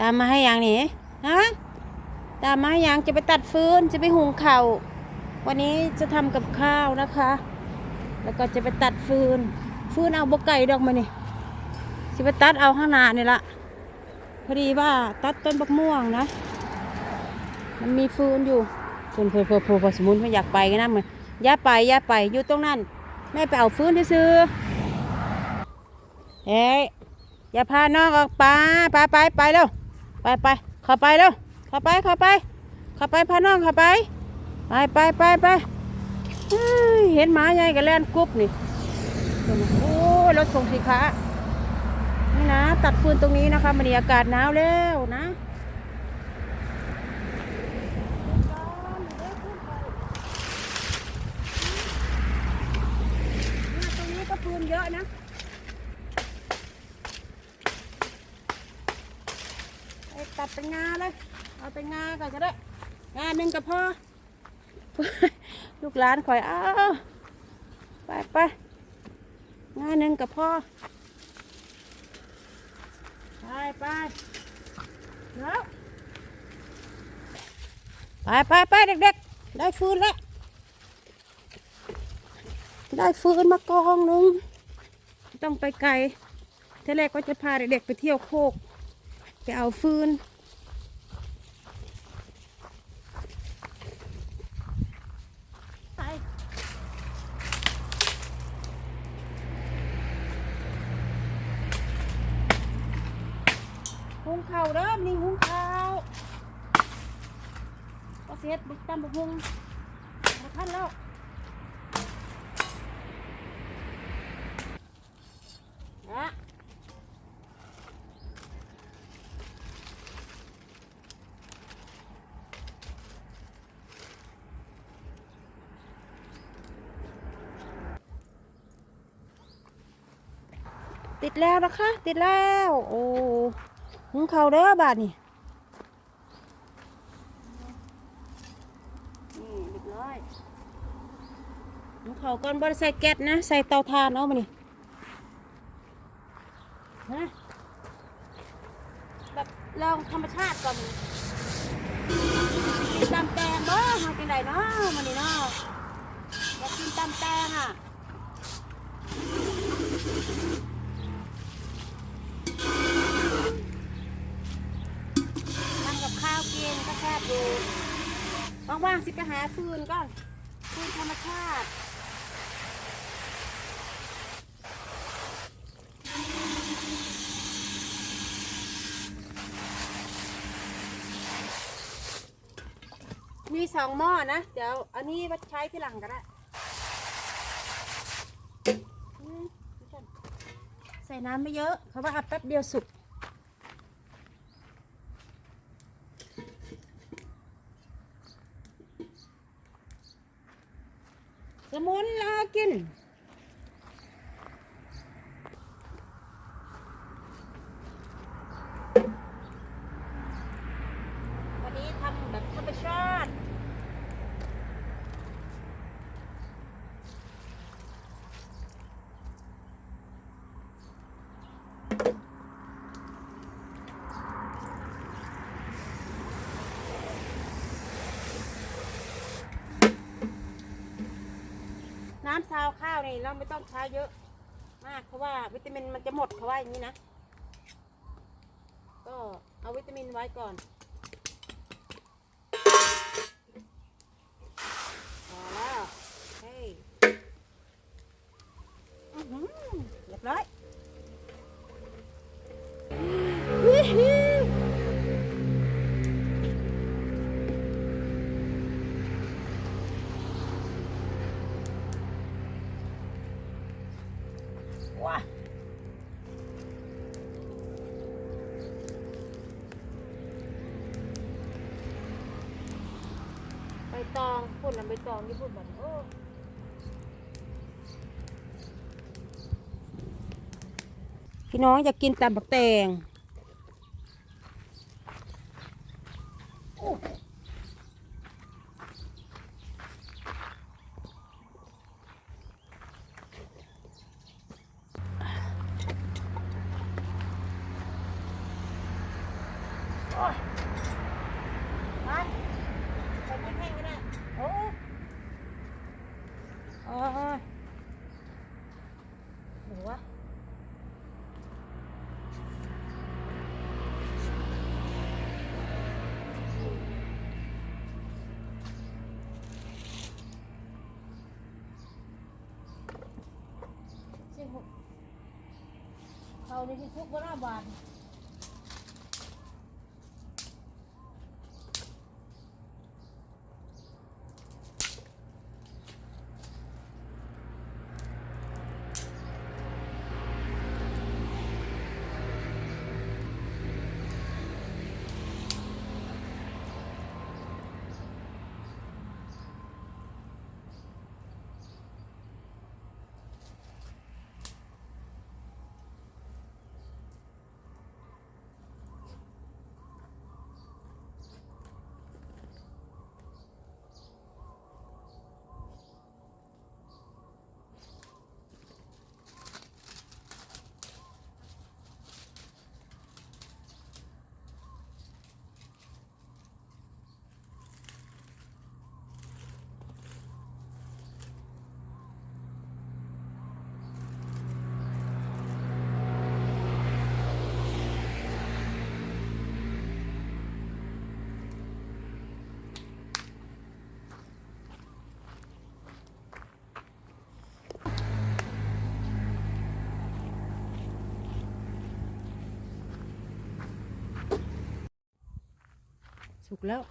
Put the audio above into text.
ตามมาให้ยังนี่ฮะตามมาให้ยังจะไปตัดฟืนจะไปหุงข้าววันนี้จะทำกับข้าวนะคะ แล้วก็จะไปตัดฟืน ฟืนเอาบกไก่ดอกมานี่จะไปตัดเอาข้างหน้านี่ละพอดีว่าตัดต้นบักม่วงนะ มันมีฟืนอยู่ฟืนเพอเพอเพอเพอสมุนไม่อยากไปกันนะมันอย่าไปอย่าไปอยู่ตรงนั้นแม่ไปเอาฟืนที่ซื้อเฮ้ยอย่าพาน้องออกไปไปไปไปเร็ว ไปไปเข้าไปเร็วเข้าไปเข้าไปเข้าไปพาน้องเข้าไป ไปไปไปไปเห็นหมาใหญ่กับแล่นกรุ๊บนี่โอ้รถส่งสินค้านี่นะ ตัดฟืนตรงนี้นะคะมันอากาศหนาวแล้วนะ เนี่ยตรงนี้ก็ฟืนเยอะนะ ไอ้ตัดเป็นงาเลย เอาเป็นงาก่อนก็ได้ งาหนึ่งก็พอลูกหลานคอยเอาไปไปงาหนึ่งก็พอไปไปเดี๋ยวไปไปไปเด็กๆ ได้ฟืนแล้ว ได้ฟืนมากองหนึงไม่ต้องไปไกลทีแรกก็จะพาเด็กๆไปเที่ยวโคก ไปเอาฟืน ข้าวเด้อนี่หุงข้าวก็เสียดบุกตำบุกหุงมาทันแล้วนะติดแล้วนะคะ ติดแล้ว โอ้ หุงเขาวเด้อบาดนี่นี่เรียบร้อยหุงเขาวก่อนบริใส่แก๊สนะ ใส่เตาถ่านเอามานี่ฮะแบบลองธรรมชาติก่อนกินตำแตงบ่ทำเป็นไรเนาะมันนี่เนาะอยากกินตำแตงอะทำกับข้าวกินก็แซ่บอยู่ ว่างๆสิไปหาฟืนก่อนฟืนธรรมชาติมีสองหม้อนะ เดี๋ยวอันนี้ไว้ใช้ที่หลังก็ได้ใส่น้ำไม่เยอะเพราว่าเอาแป๊บเดียวสุก สมุนรอกิน วันนี้ทำแบบธรรมชาติำซาวข้าวนี่เราไม่ต้องใช้เยอะมากเพราะว่าวิตามินมันจะหมดเขาว่าอย่างนี้นะ ก็เอาวิตามินไว้ก่อน ตองพูดนะใบตองที่พูดแบบโอ้พี่น้องอยากกินตำบักแตง โอ้ยไปไปไม่แห้งก็ได้โอ้ยโอ้ยหนูวะสิหก เขาในที่ทุกข์ก็น่าบาน สุกแล้ว